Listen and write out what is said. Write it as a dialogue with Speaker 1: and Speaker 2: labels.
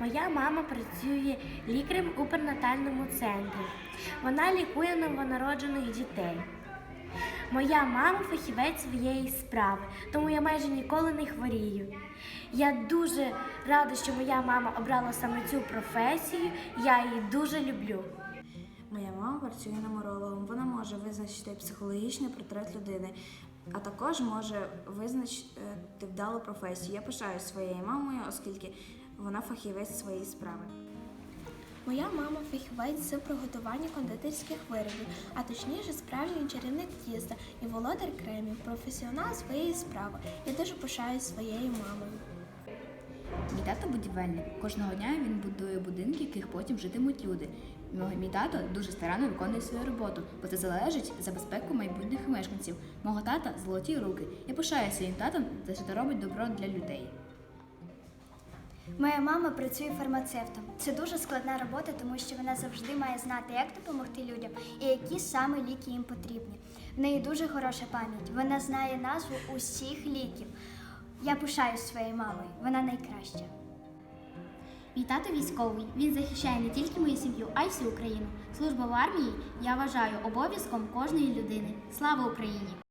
Speaker 1: Моя мама працює лікарем у перинатальному центрі. Вона лікує новонароджених дітей. Моя мама фахівець своєї справи, тому я майже ніколи не хворію. Я дуже рада, що моя мама обрала саме цю професію. Я її дуже люблю.
Speaker 2: Моя мама працює нумерологом. Вона може визначити психологічний портрет людини, а також може визначити вдалу професію. Я пишаю своєю мамою, оскільки вона фахівець своєї справи.
Speaker 3: Моя мама фахівець з приготування кондитерських виробів, а точніше справжній чарівник тіста і володар кремів, професіонал своєї справи. Я дуже пишаюсь своєю мамою.
Speaker 4: Мій тато будівельник. Кожного дня він будує будинки, в яких потім житимуть люди. Мій- Мій тато дуже старанно виконує свою роботу, бо це залежить за безпеку майбутніх мешканців. Мого тата золоті руки. Я пишаю своїм татом за що робить добро для людей.
Speaker 5: Моя мама працює фармацевтом. Це дуже складна робота, тому що вона завжди має знати, як допомогти людям і які саме ліки їм потрібні. В неї дуже хороша пам'ять. Вона знає назву усіх ліків. Я пишаюсь своєю мамою. Вона найкраща.
Speaker 6: Мій тато військовий. Він захищає не тільки мою сім'ю, а й всю Україну. Служба в армії я вважаю обов'язком кожної людини. Слава Україні!